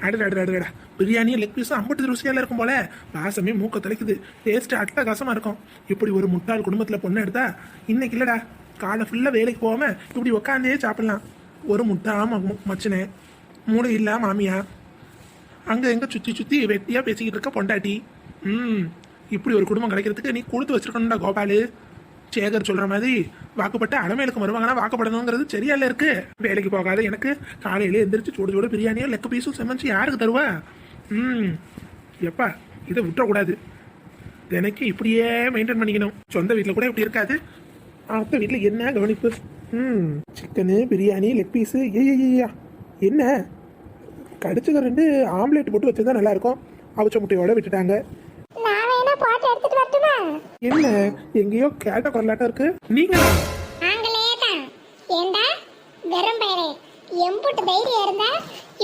அடடா அடடா அடடா. பிரியாணி லெக் பீஸும் அம்பட்டு ருசியால இருக்கும் போல. வாசமே மூக்க தலைக்குது. டேஸ்ட் அட்டகாசமாக இருக்கும். இப்படி ஒரு முட்டாள் குடும்பத்துல பொண்ணு எடுத்தா இன்னைக்கு இல்லடா. காலை ஃபுல்லா வேலைக்கு போகாம இப்படி உட்காந்தே சாப்பிடலாம். ஒரு முட்டா மச்சனே. மூளை இல்ல மாமியா. அங்க எங்க சுத்தி சுத்தி வெட்டியா பேசிக்கிட்டு இருக்க பொண்டாட்டி. ம் இப்படி ஒரு குடும்பம் கிடைக்கிறதுக்கு நீ கொடுத்து வச்சிருக்கணும்டா கோபாலு. சேகர் சொல்ற மாதிரி வாக்குப்பட்ட அடமேலுக்கு வருவாங்கன்னா வாக்குப்படணுங்கிறது சரியால இருக்கு. வேலைக்கு போகாத எனக்கு காலையில எந்திரிச்சு சூடு சூடு பிரியாணியோ லெக் பீஸும் சமைச்சு யாருக்கு தருவா? ம் எப்பா இதை விட்டுறக்கூடாது. எனக்கு இப்படியே மெயின்டைன் பண்ணிக்கணும். சொந்த வீட்டில் கூட இப்படி இருக்காது. அடுத்த வீட்டில் என்ன கவனிப்பு? ம் சிக்கனு பிரியாணி லெக் பீஸு ஏய்யா என்ன? கடிச்சது ரெண்டு ஆம்லேட் போட்டு வச்சிருந்தா நல்லாயிருக்கும் அவிச்ச முட்டையோட விட்டுட்டாங்க நான் வேணா போட்டு எடுத்துட்டு வரட்டுமா என்ன? எங்கேயோ கேட்ட குரலாட்டம் இருக்கு. நீங்களா நாங்களே தான் ஏண்டா? வெறும் பயலே எம்புட்டு தைரியம் இருந்தா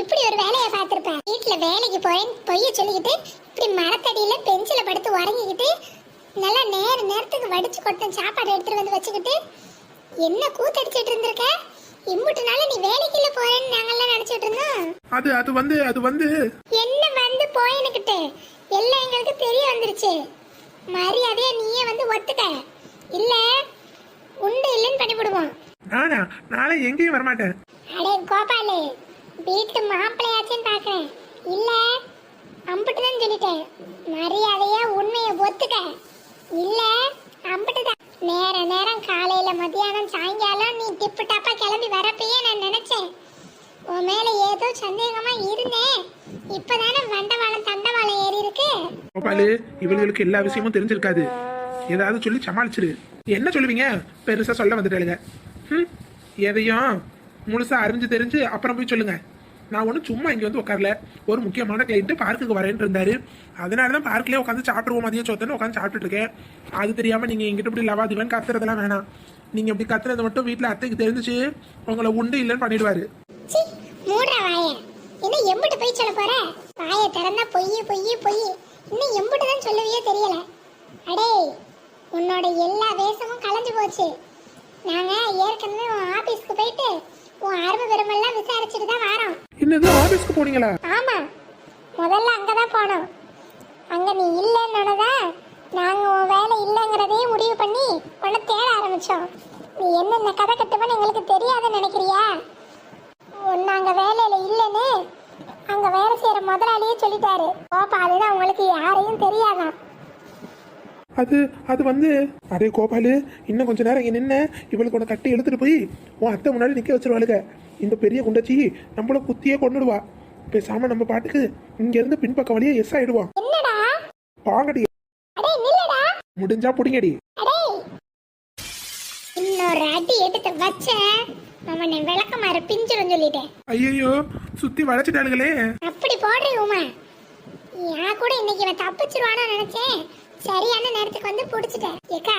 இப்படி ஒரு வேலையை பார்த்திருப்பேன். வீட்டுல வேலைக்கு போறேன் பொய்ய சொல்லிக்கிட்டு இப்படி மரத்தடியில பெஞ்சில படுத்து உறங்கிக்கிட்டு நல்லா நேர நேரத்துக்கு வடிச்சு கொட்டும் சாப்பாடு எடுத்துட்டு வந்து வச்சுக்கிட்டு என்ன கூத்தடிச்சிட்டு இருந்திருக்க? இம்புட்டு நாள் நீ வேலைக்கு இல்ல போறேன்னு நாங்கெல்லாம் நினைச்சிட்டு இருந்தோம். அது அது வந்து அது வந்து என்ன வந்து போயினுக்கிட்டு? எல்லாம் எங்களுக்கு தெரிய வந்துருச்சு. மரியாதையா நீயே வந்து ஒத்துக்க. இல்ல உண்டு இல்லைன்னு பண்ணிவிடுவோம் நானா? நாளை எங்கேயும் வரமாட்டேன். அடே கோபாலு வீட்டு மாப்பிள்ளையாச்சுன்னு பாக்குறேன். இல்ல அம்பிட்டுதான் சொல்லிட்டேன். மரியாதையா உண்மையை ஒத்துக்க. இல்ல அம்பிட்டுதான். நேர நேரம் காலையில மத்தியானம் சாயங்காலம் நீ டிப்பு டப்பா கிளம்பி வரப்பயே நான் நினைச்சேன். உன் மேல ஏதோ சந்தேகமா இருந்தேன். இப்பதானே வண்டவாளம் தண்டவாளம் ஏறி இருக்கு. கோபாலு இவளுகளுக்கு எல்லா விஷயமும் தெரிஞ்சிருக்காது. ஏதாவது சொல்லி சமாளிச்சிரு. என்ன சொல்லுவீங்க? பெருசா சொல்ல வந்துட்டாளுங்க. ம் எதையும் முழுசா அறிஞ்சு தெரிஞ்சு அப்புறம் போய் சொல்லுங்க. நான் ஒன்றும் சும்மா இங்கே வந்து உட்காரல ஒரு முக்கியமான கிளைண்ட்டு பார்க்குக்கு வரேன்ட்டு இருந்தாரு. அதனால தான் பார்க்லேயே உட்காந்து சாப்பிடுவோம் மதியம் சொத்தன்னு உட்காந்து சாப்பிட்டுட்டு இருக்கேன். அது தெரியாமல் நீங்கள் எங்கிட்ட இப்படி லவாதிவன் கத்துறதெல்லாம் வேணாம். நீங்கள் இப்படி கத்துறது மட்டும் வீட்டில் அத்தைக்கு தெரிஞ்சுச்சு. உங்களை உண்டு இல்லைன்னு பண்ணிடுவாரு. மூடுற வாய. என்ன எம்பிட்டு போய் சொல்ல போற? வாய திறந்தா பொய் பொய் பொய் இன்னும் எம்பிட்டு தான் சொல்லுவியே தெரியல. அடே உன்னோட எல்லா வேஷமும் கலைஞ்சு போச்சு. நாங்க ஏற்கனவே உன் ஆபீஸ்க்கு போயிட்டு உன் அருமை பெருமெல்லாம் விசாரிச்சுட்டு தான் வரோம். என்னது ஆஃபீஸ்க்கு போனீங்களா? ஆமா. முதல்ல அங்கதான் போனோம். அங்க நீ இல்லைன்னொன்னதா நாங்க உன் வேலை இல்லைங்கிறதையும் முடிவு பண்ணி உன்னை தேட ஆரம்பிச்சோம். நீ என்னென்ன கதை கட்டுவன்னு எங்களுக்கு தெரியாதுன்னு நினைக்கிறியா? அங்க வேலையில இல்லைன்னு அங்க வேலை செய்யற முதலாளியே சொல்லிட்டாரு. அதுதான் உங்களுக்கு யாரையும் தெரியாதான். அது அது வந்து அடே கோபாலு இன்னும் கொஞ்ச நேரம் இங்க நின்ன இவளுக்கு உன கட்டி எடுத்துட்டு போய் உன் அத்தை முன்னாடி நிக்க வச்சிருவாளுங்க இந்த பெரிய குண்டச்சி நம்மள குத்தியே கொண்டுடுவா பேசாம நம்ம பாட்டுக்கு இங்க இருந்து பின்பக்கம் வழியே எஸ் ஆயிடுவான். வாங்கடி. முடிஞ்சா புடிங்கடி. இன்னொரு அடி எடுத்து வச்ச அவனை விளக்கமாறு பிஞ்சிரும் சொல்லிட்டேன் ஐயோ சுத்தி வளைச்சிட்டாளுங்களே அப்படி போடுறீ உமா. நான் கூட இன்னைக்கு இவன் தப்பிச்சிருவானோ நினைச்சேன். சரியான நேரத்துக்கு வந்து புடிச்சிட்டேன் ஏக்கா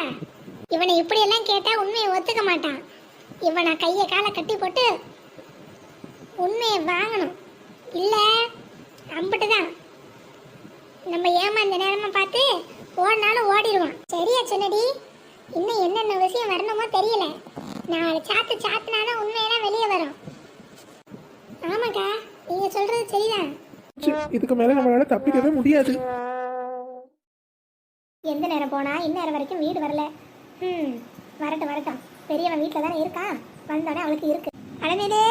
இவனை இப்படி எல்லாம் கேட்டா உண்மையை ஒத்துக்க மாட்டான். இவனை கைய காலை கட்டி போட்டு உண்மையை வாங்கணும். இல்ல அம்பிட்டுதான். நம்ம ஏமாந்த நேரமா பார்த்து ஓடினாலும் ஓடிடுவான். சரியா சொன்னடி? இன்னும் என்னென்ன விஷயம் வரணுமோ தெரியல. நாலு சாத்து சாத்துனாதான் உண்மையெல்லாம் வெளியே வரும். ஆமாக்கா நீங்க சொல்றது சரிதான். இதுக்கு மேல நம்மளால தப்பிக்கவே முடியாது. எந்த நேரம் போனா இந்நேரம் வரைக்கும் வீடு வரல. ம் வரட்டும் வரட்டும். பெரியவன் வீட்டில் தானே இருக்கான். வந்தோடனே அவளுக்கு இருக்கு. அலமேலே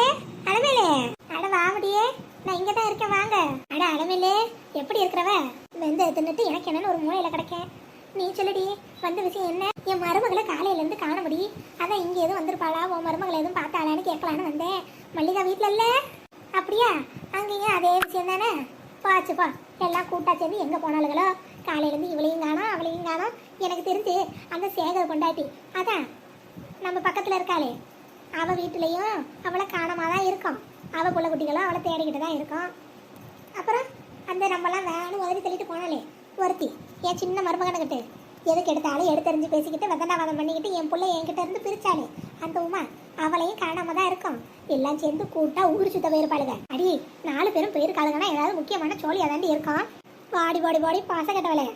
அலமேலே அட வாமுடியே நான் இங்கே தான் இருக்கேன் வாங்க. அட அலமேலே எப்படி இருக்கிறவ? வெந்த தின்னுட்டு எனக்கு என்னன்னு ஒரு மூலையில கிடைக்கேன். நீ சொல்லுடி வந்த விஷயம் என்ன? என் மருமகளை காலையில இருந்து காண முடி அதான் இங்க எதுவும் வந்திருப்பாளா? உன் மருமகளை எதுவும் பார்த்தாளான்னு கேட்கலான்னு வந்தேன். மல்லிகா வீட்டில் இல்ல? அப்படியா? அங்கேயும் அதே விஷயம் தானே? பாச்சுப்பா எல்லாம் கூட்டா சேர்ந்து எங்க போனாலுங்களோ காலையில இருந்து இவளையும் காணோம் அவளையும் காணோம். எனக்கு தெரிஞ்சு அந்த சேகர் கொண்டாட்டி அதான் நம்ம பக்கத்துல இருக்காளே. அவ வீட்டுலயும் அவளை காணமாக தான் இருக்கும். அவ புள்ள குட்டிகளும் அவளை தேடிக்கிட்டு தான் இருக்கும். அப்புறம் அந்த நம்மலாம் வேணும் உதவி சொல்லிட்டு போனாலே ஒருத்தி என் சின்ன மருமகனுக்கிட்டு. எதுக்கு எடுத்தாலும் எடுத்தறிஞ்சு பேசிக்கிட்டு வதண்டாவாதம் பண்ணிக்கிட்டு என் பிள்ளை என்கிட்ட இருந்து பிரிச்சாலே அந்த உமா அவளையும் காணாம தான் இருக்கும். எல்லாம் சேர்ந்து கூட்டா ஊர் சுத்த போயிருப்பாளுங்க அடி நாலு பேரும் போயிருக்காளுங்கன்னா ஏதாவது முக்கியமான சோழியா தாண்டி இருக்கும்? பாடி பாடி பாடி பாச கட்டவளே.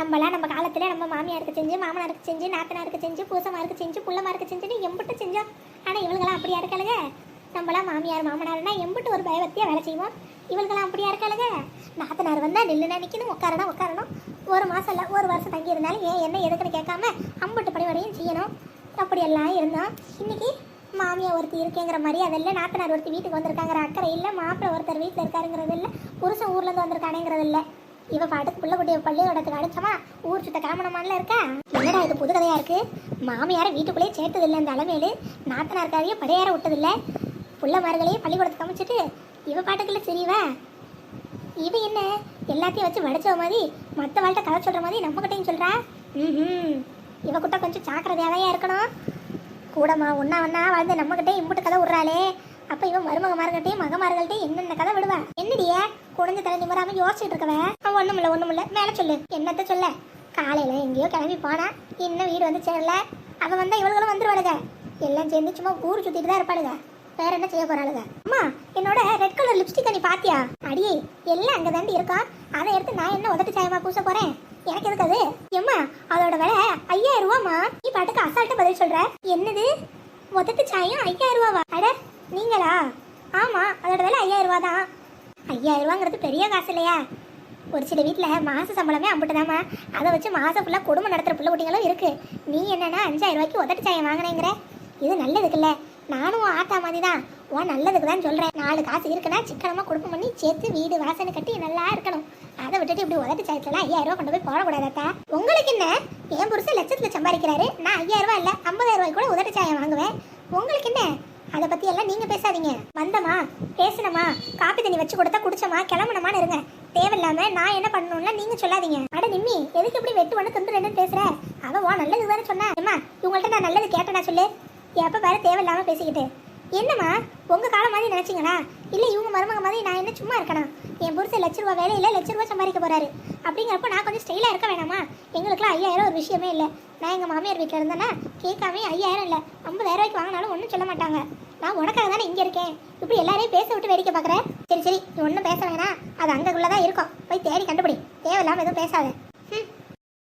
நம்மளாம் நம்ம காலத்துல நம்ம மாமியாருக்கு செஞ்சு மாமனாருக்கு செஞ்சு நாத்தனாருக்கு செஞ்சு பூசமாருக்கு செஞ்சு புள்ளமாருக்கு செஞ்சுன்னு எம்பிட்டு செஞ்சோம். ஆனா இவளுங்களாம் அப்படியா இருக்காளுங்க நம்மளாம் மாமியார் மாமனார்னா எம்பிட்டு ஒரு பயபக்தியாக வேலை செய்வோம். இவளுக்கெல்லாம் அப்படியா இருக்காளுங்க? நாத்தனார் வந்தால் நில்லுனா நிற்கணும் உட்காரணும் உட்காரணும். ஒரு மாதம் இல்லை ஒரு வருஷம் தங்கி இருந்தாலும் ஏன் என்ன எதுக்குன்னு கேட்காம அம்பட்டு பணிவடையும் செய்யணும். அப்படியெல்லாம் இருந்தோம் இன்னைக்கு மாமியார் ஒருத்தர் இருக்கேங்கிற மாதிரி அதெல்லாம் நாத்தனார் ஒருத்தி வீட்டுக்கு வந்திருக்காங்கிற அக்கறை இல்லை மாப்பிள்ளை ஒருத்தர் வீட்டில் இருக்காருங்கிறது இல்லை புருஷன் ஊர்லேருந்து வந்திருக்கானேங்கிறது இல்லை. இவ பாட்டுக்கு புள்ள குட்டிய பள்ளியோடத்துக்கு அடிச்சமா ஊர் சுத்த கிளம்பணுமான்ல இருக்கா? என்னடா இது புது கதையா இருக்கு? மாமியாரை வீட்டுக்குள்ளேயே சேர்த்ததில்லை இந்த அளமேலு நாத்தனார்காரையும் படையார விட்டதில்லை. புள்ள மார்களையும் பள்ளிக்கூடத்துக்கு அமைச்சிட்டு இவ பாட்டுக்குள்ள தெரியவா இவ என்ன? எல்லாத்தையும் வச்சு வடிச்ச மாதிரி மற்ற வாழ்க்கை கதை சொல்ற மாதிரி நம்ம கிட்டையும் சொல்றா? ம் இவ கிட்ட கொஞ்சம் ஜாக்கிரதையாதான் இருக்கணும். கூடமா ஒன்னா ஒன்னா வாழ்ந்து நம்ம கிட்டே இம்புட்டு கதை விடுறாளே. அப்ப இவன் மருமக மார்கிட்டையும் மகமார்கள்ட்டையும் என்னென்ன கதை விடுவா? என்னடிய குழந்தை தலை நிமராம யோசிச்சுட்டு இருக்கவ? அவன் ஒண்ணும் இல்ல ஒண்ணும் இல்ல. மேல சொல்லு. என்னத்த சொல்ல? காலையில எங்கேயோ கிளம்பி போனா இன்னும் வீடு வந்து சேரல. அவன் வந்தா இவளுகளும் வந்துருவாளுங்க எல்லாம் சேர்ந்து சும்மா ஊர் சுத்திட்டு தான் இருப்பாளுங்க வேற என்ன செய்ய போறாளுங்க? அம்மா என்னோட ரெட் கலர் லிப்ஸ்டிக் நீ பாத்தியா? அடியே எல்லாம் அங்க தாண்டி இருக்கா? அதை எடுத்து நான் என்ன உதட்டு சாயமா பூச போறேன்? எனக்கு எதுக்கு அது? எம்மா அதோட விலை ஐயாயிரம் ரூபாமா நீ பாட்டுக்கு அசால்ட்டா பதில் சொல்ற. என்னது? உதட்டு சாயம் ஐயாயிரம் ரூபாவா? அட நீங்களா? ஆமா அதோட விலை ஐயாயிரம் ரூபா தான். ஐயாயிரம் ரூபாங்கிறது பெரிய காசு இல்லையா? ஒரு சில வீட்டில் மாச சம்பளமே அம்புட்டுதாம்மா. அதை வச்சு மாசம் ஃபுல்லாக குடும்பம் நடத்துகிற பிள்ளை குட்டிங்களும் இருக்கு. நீ என்னன்னா அஞ்சாயிரம் ரூபாய்க்கு உதட்டு சாயம் வாங்கினேங்கிற. இது நல்லதுக்குல்ல. நானும் ஆத்தா மாதிரி தான் உன் நல்லதுக்கு தான் சொல்கிறேன் நாலு காசு இருக்குன்னா சிக்கனமாக குடும்பம் பண்ணி சேர்த்து வீடு வாசனை கட்டி நல்லா இருக்கணும். அதை விட்டுட்டு இப்படி உதட்டு சாயத்துல ஐயாயிரம் ரூபா கொண்டு போய் போடக்கூடாதாத்தா உங்களுக்கு என்ன? என் புருஷன் லட்சத்தில் சம்பாதிக்கிறாரு. நான் ஐயாயிரம் ரூபாய் இல்லை ஐம்பதாயிரம் ரூபாய்க்கு கூட உதட்டு சாயம் வாங்குவேன். உங்களுக்கு என்ன? அதை பற்றி எல்லாம் நீங்கள் பேசாதீங்க. வந்தமா பேசணுமா காப்பி தண்ணி வச்சு கொடுத்தா குடிச்சமா கிளம்பணுமான்னு இருங்க. தேவையில்லாம நான் என்ன பண்ணணும்னா நீங்க சொல்லாதீங்க. அட நிம்மி எதுக்கு இப்படி வெட்டு ஒன்று துண்டு ரெண்டு பேசுற? அவன் வா நல்லது தானே சொன்னா. அம்மா இவங்கள்ட்ட நான் நல்லது கேட்டேனா சொல்லு. எப்போ பாரு தேவையில்லாமல் பேசிக்கிட்டு. என்னம்மா உங்கள் காலம் மாதிரி நினச்சிங்களா? இல்லை இவங்க மருமக மாதிரி நான் என்ன சும்மா இருக்கணும் என் புருஷன் லட்ச ரூபா வேலையில் லட்ச ரூபா சம்பாதிக்க போறாரு. அப்படிங்கிறப்போ நான் கொஞ்சம் ஸ்டைலாக இருக்க வேணாமா? எங்களுக்குலாம் ஐயாயிரம் ஒரு விஷயமே இல்லை. நான் எங்கள் மாமியார் வீட்டில் இருந்தேன்னா கேட்காமே ஐயாயிரம் இல்லை. ஐம்பதாயிரம் ரூபாய்க்கு வாங்கினாலும் ஒன்றும் சொல்ல மாட்டாங்க. நான் உனக்காக தானே இங்கே இருக்கேன். இப்படி எல்லாரையும் பேச விட்டு வேடிக்கை பார்க்குறேன் சரி சரி நீ ஒன்றும் பேச வேணாம். அது அங்கக்குள்ளே தான் இருக்கும். போய் தேடி கண்டுபிடி. தேவையில்லாமல் எதுவும் பேசாத.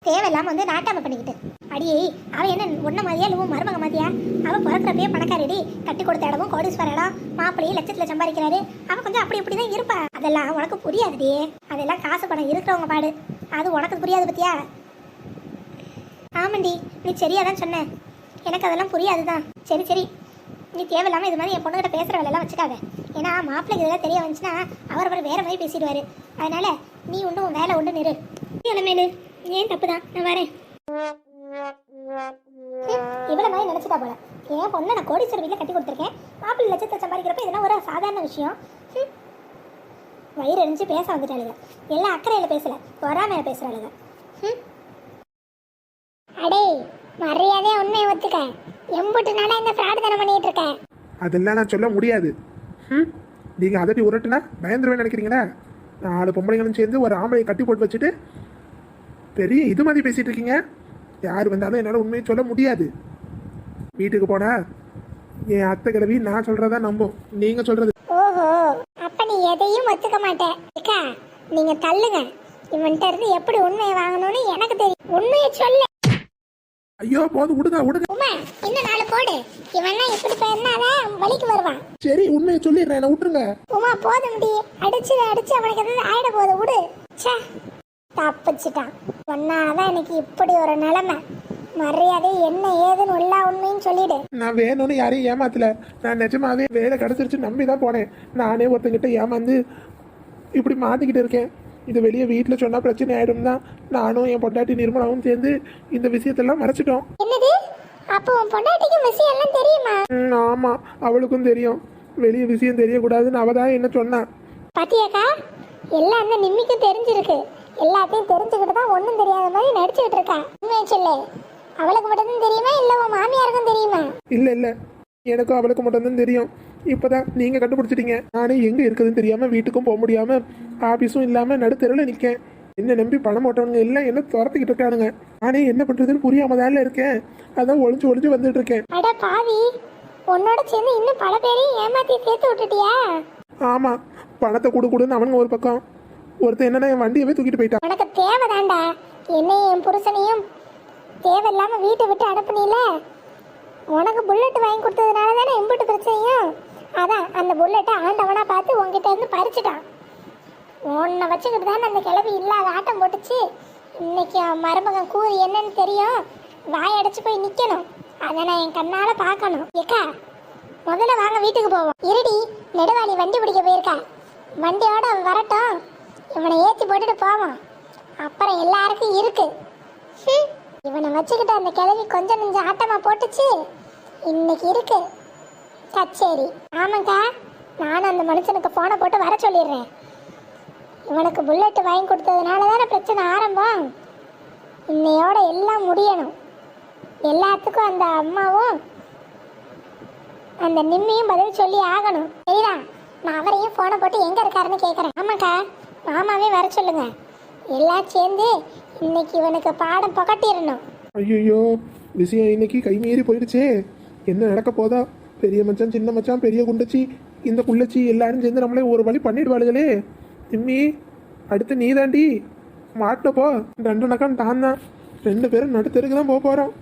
தேவையில்லாம வந்து நாட்டாம பண்ணிக்கிட்டு. அடியே அவ என்ன ஒன்ன மாதிரியா இல்லவும் உன் மருமக மாதிரியா? அவ பிறக்கிறப்பே பணக்காரடி கட்டி கொடுத்த இடமும் கோடீஸ்வர இடம் மாப்பிள்ளையே லட்சத்துல சம்பாதிக்கிறாரு. அவ கொஞ்சம் அப்படி இப்படி தான் இருப்பா. அதெல்லாம் உனக்கு புரியாதுடி. அதெல்லாம் காசு பணம் இருக்கிறவங்க பாடு. அது உனக்கு புரியாது பத்தியா? ஆமாண்டி நீ சரியா தான் சொன்ன. எனக்கு அதெல்லாம் புரியாது தான் சரி சரி. நீ தேவையில்லாம இது மாதிரி என் பொண்ணுகிட்ட பேசுற வேலையெல்லாம் வச்சுக்காத. ஏன்னா மாப்பிள்ளைக்கு இதெல்லாம் தெரிய வந்துச்சுன்னா அவர் அவர் வேற மாதிரி பேசிடுவாரு. அதனால நீ உண்டு உன் வேலை உண்டு நிறு. இளமேலு ஏன் தப்பு தான் நான் வரேன். இவ்வளோ மாதிரி நினச்சிட்டா போல. என் பொண்ணை நான் கோடீஸ்வரர் வீட்டில் கட்டி கொடுத்துருக்கேன். மாப்பிள்ளை லட்சத்தை சம்பாதிக்கிறப்ப இதெல்லாம் ஒரு சாதாரண விஷயம். வயிறு எரிஞ்சு பேச வந்துட்டாளுங்க. எல்லாம் அக்கறையில் பேசல. வராமையில பேசுறாளுங்க. ஹம். அடே மரியாதையா உண்மையை ஒத்துக்க. எம்புட்டு நாளா இந்த ஃப்ராட் தானே பண்ணிட்டு இருக்கேன் அதெல்லாம் நான் சொல்ல முடியாது. ம் நீங்கள் அதட்டி உரட்டுனா பயந்துருவேன் நினைக்கிறீங்களா? நாலு பொம்பளைங்களும் சேர்ந்து ஒரு ஆம்பளை கட்டி போட்டு வச்சுட்டு பெரிய இது மாதிரி பேசிட்டு இருக்கீங்க? யார் வந்தாலும் என்னால் உண்மையை சொல்ல முடியாது. வீட்டுக்கு போனா என் அத்தை கிழவி நான் சொல்கிறதா நம்பும். நீங்கள் சொல்கிறது ஓஹோ அப்ப நீ எதையும் ஒத்துக்க மாட்ட. அக்கா நீங்க தள்ளுங்க. இவன்கிட்ட இருந்து எப்படி உண்மையை வாங்கணும்னு எனக்கு தெரியும். உண்மையை சொல்லு. ஐயோ போதும் விடுங்க விடுங்க உமா இன்னும் நாலு போடு. இவன்னா இப்படி பேர்னாதான் வலிக்கு வருவான். சரி உண்மையை சொல்லிடுறேன் என்னை விட்டுருங்க. உமா போதும் டி அடிச்சு அடிச்சு அவனுக்கு எதாவது ஆயிட போகுது விடு. ச்சே. தப்பிச்சிட்டான். ஒன்னாதான் எனக்கு இப்படி ஒரு நிலைமை. மரியாதை என்ன ஏதுன்னு எல்லா உண்மையும் சொல்லிடு. நான் வேணும்னு யாரையும் ஏமாத்தல. நான் நிஜமாவே வேலை கிடச்சிருச்சு நம்பி தான் போனேன். நானே ஒருத்தங்கிட்ட ஏமாந்து இப்படி மாட்டிக்கிட்டு இருக்கேன். இது வெளியே வீட்டில் சொன்னால் பிரச்சனை ஆயிடும் தான் நானும் என் பொண்டாட்டி நிர்மலாவும் சேர்ந்து இந்த விஷயத்தெல்லாம் மறைச்சிட்டோம். என்னது? அப்போ உன் பொண்டாட்டிக்கு விஷயம் எல்லாம் தெரியுமா? ம், ஆமா. அவளுக்கும் தெரியும். வெளியே விஷயம் தெரியக்கூடாதுன்னு அவ தான் என்ன சொன்னான் பாத்தியாக்கா? எல்லாம் அந்த நிம்மிக்கு தெரிஞ்சிருக்கு. எல்லாத்தையும் தெரிஞ்சுக்கிட்டு தான் ஒன்றும் தெரியாத மாதிரி நடிச்சுக்கிட்டு இருக்கா உண்மையை சொல்லு. அவளுக்கு மட்டும்தான் தெரியுமா இல்லை உன் மாமியாருக்கும் தெரியுமா? இல்லை இல்லை. எனக்கும் அவளுக்கு மட்டும்தான் தெரியும். இப்போதான் நீங்கள் கண்டுபிடிச்சிட்டீங்க. நானே எங்கே இருக்குதுன்னு தெரியாமல் வீட்டுக்கும் போக முடியாமல் ஆஃபீஸும் இல்லாமல் நடுத்தெருவில் நிற்கேன் என்ன நம்பி பணம் போட்டவனுங்க எல்லாம் என்ன துரத்திக்கிட்டு இருக்கானுங்க. நானே என்ன பண்ணுறதுன்னு புரியாம தான் இருக்கேன். அதான் ஒளிஞ்சு ஒளிஞ்சு வந்துட்டு இருக்கேன். அட பாவி உன்னோட சேர்ந்து இன்னும் பல பேரையும் ஏமாத்தி சேர்த்து விட்டுட்டியா? ஆமாம் பணத்தை கொடு கொடுன்னு அவனுங்க ஒரு பக்கம். ஒருத்தன் என்னன்னா என் வண்டியவே தூக்கிட்டு போயிட்டான் உனக்கு தேவைதான்டா. என்னையும் என் புருஷனையும் தேவையில்லாம வீட்டை விட்டு அனுப்புனீல? உனக்கு புல்லட் வாங்கி கொடுத்ததுனால தானே எம்பிட்டு பிரச்சனையும்? அதான் அந்த புல்லட்டை ஆண்டவனா பார்த்து உங்ககிட்ட இருந்து பறிச்சுட்டான். உன்னை வச்சுக்கிட்டு தானே அந்த கிளவி இல்லாத ஆட்டம் போட்டுச்சு. இன்னைக்கு அவன் மருமகன் கூறு என்னன்னு தெரியும். வாய் அடைச்சு போய் நிக்கணும். அதை நான் என் கண்ணால பார்க்கணும். ஏக்கா முதல்ல வாங்க வீட்டுக்கு போவோம். இருடி நெடுவாளி வண்டி பிடிக்க போயிருக்கா. வண்டியோட வரட்டும். இவனை ஏற்றி போட்டுட்டு போவான். அப்புறம் எல்லாருக்கும் இருக்கு. இவனை வச்சுக்கிட்ட அந்த கிழவி கொஞ்சம் நெஞ்ச ஆட்டமா போட்டுச்சு. இன்னைக்கு இருக்கு. கச்சேரி. ஆமாக்கா நானும் அந்த மனுஷனுக்கு போனை போட்டு வர சொல்லிடுறேன். இவனுக்கு புல்லட்டு வாங்கி கொடுத்ததுனால தானே பிரச்சனை ஆரம்பம். இன்னையோட எல்லாம் முடியணும். எல்லாத்துக்கும் அந்த அம்மாவும் அந்த நிம்மியும் பதில் சொல்லி ஆகணும். சரிதான். நான் அவரையும் போனை போட்டு எங்கே இருக்காருன்னு கேட்குறேன் ஆமாக்கா மாமாவே வர சொல்லுங்க. எல்லாம் சேர்ந்து இன்னைக்கு இவனுக்கு பாடம் புகட்டிடணும் ஐயோ விஷயம் இன்னைக்கு கை மீறி போயிடுச்சே. என்ன நடக்க போதா? பெரிய மச்சான் சின்ன மச்சான் பெரிய குண்டச்சி இந்த குள்ளச்சி எல்லாரும் சேர்ந்து நம்மளே ஒரு வழி பண்ணிடுவாளுகளே. திம்மி அடுத்து நீ தாண்டி மாட்டினப்போ ரெண்டு நக்கம் தான். ரெண்டு பேரும் நடுத்தருக்கு தான் போக போகிறோம்